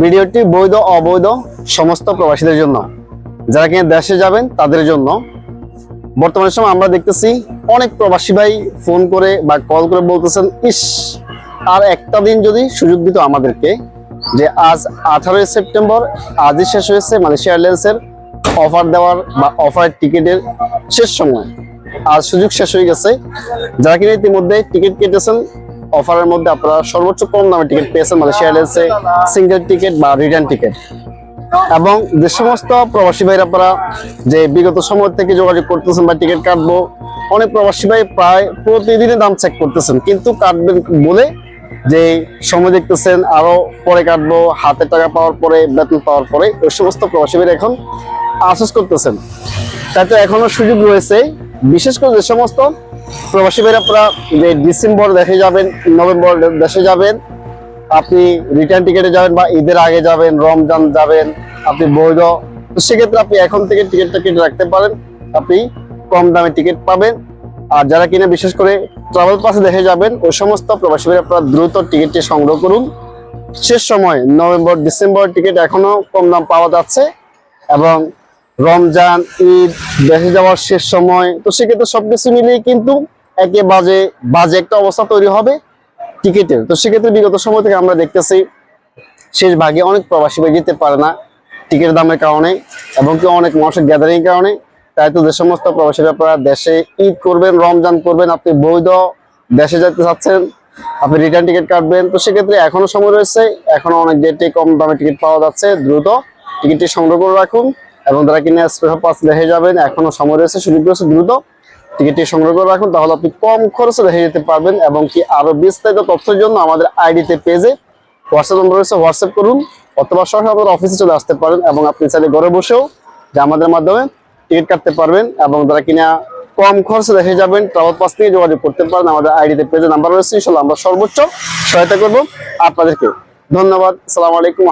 ভিডিওটি বৈধ, অবৈধ সমস্ত প্রবাসীদের জন্য। যারা কিনা দেশে যাবেন, তাদের জন্য। বর্তমানে সময় আমরা দেখতেছি অনেক প্রবাসী ভাই ফোন করে বা কল করে বলতেছেন, ইস, আর একটা দিন যদি সুযোগ দিত আমাদেরকে, যে আজ আঠারোই সেপ্টেম্বর, আজই শেষ হয়েছে মালয়েশিয়া এয়ারলাইন্সের অফার দেওয়ার বা অফার টিকিটের শেষ সময়। আজ সুযোগ শেষ হয়ে গেছে। যারা কিনা ইতিমধ্যে টিকিট কেটেছেন অফারের মধ্যে আপনারা সর্বোচ্চ কম দামে টিকিট পেয়েছেন মালয়েশিয়া এয়ারলাইন্সে সিঙ্গেল টিকিট বা রিটার্ন টিকিট এবং যে সমস্ত প্রবাসী ভাইরা আপনারা যে বিগত সময় থেকে যোগাযোগ করতেছেন বা টিকিট কাটবো, অনেক প্রবাসী ভাই প্রায় প্রতিদিনই দাম চেক করতেছেন। কিন্তু কাটবেন বলে যে সময় দেখতেছেন, আরও পরে কাটবো, হাতে টাকা পাওয়ার পরে, বেতন পাওয়ার পরে, ওই সমস্ত প্রবাসী ভাইরা এখন আফসোস করতেছেন। তাতে এখনও সুযোগ রয়েছে বিশেষ করে যে সমস্ত প্রবাসী ভাইরা আপনারা যে ডিসেম্বর দেশে যাবেন, নভেম্বর দেশে যাবেন, আপনি রিটার্ন টিকেটে যাবেন বা ঈদের আগে যাবেন, রমজান যাবেন, আপনি বৈধ, তো সেক্ষেত্রে আপনি এখন থেকে টিকিটটা কেটে রাখতে পারেন। আপনি কম দামে টিকিট পাবেন। আর যারা কিনা বিশেষ করে ট্রাভেল পাসে দেখে যাবেন, ওই সমস্ত প্রবাসী ভাই আপনারা দ্রুত টিকিটটি সংগ্রহ করুন। শেষ সময় নভেম্বর, ডিসেম্বর টিকিট এখনও কম দাম পাওয়া যাচ্ছে এবং রমজান, ঈদ দেশে যাওয়ার শেষ সময়। তো সেক্ষেত্রে সবকিছু মিলিয়ে কিন্তু একে বাজে বাজে একটা অবস্থা তৈরি হবে টিকিটের। তো সেক্ষেত্রে বিগত সময় থেকে আমরা দেখতেছি, শেষ ভাগে অনেক প্রবাসী ভাই যেতে পারে না টিকিটের দামের কারণে এবং কি অনেক মানুষের গ্যাদারিং কারণে। তাই তো যে সমস্ত প্রবাসী আপনারা দেশে ঈদ করবেন, রমজান করবেন, আপনি বৈধ দেশে যেতে চাচ্ছেন, আপনি রিটার্ন টিকিট কাটবেন। তো সেক্ষেত্রে এখনও সময় রয়েছে, এখনও অনেক ডেটে কম দামে টিকিট পাওয়া যাচ্ছে। দ্রুত টিকিটটি সংগ্রহ করে রাখুন। এবং তারা কিনে স্পেশাল পাস দেখে যাবেন। এখনও সময় রয়েছে, সুযোগ রয়েছে, দ্রুত টিকিটটি সংগ্রহ করে রাখুন, তাহলে আপনি কম খরচে দেখে যেতে পারবেন এবং কি আরও বিস্তারিত তথ্যের জন্য আমাদের আইডিতে পেজে হোয়াটসঅ্যাপ নম্বর রয়েছে হোয়াটসঅ্যাপ করুন অথবা সরাসরি আমাদের অফিসে চলে আসতে পারেন এবং আপনি চাইলে ঘরে বসেও যে আমাদের মাধ্যমে টিকিট কাটতে পারবেন এবং তারা কিনা কম খরচে দেখে যাবেন ট্রাভেল পাস থেকে যোগাযোগ করতে পারেন, আমাদের আইডিতে পেজে নাম্বার রয়েছে ইনশাল্লাহ আমরা সর্বোচ্চ সহায়তা করব আপনাদেরকে। ধন্যবাদ সালাম আলাইকুম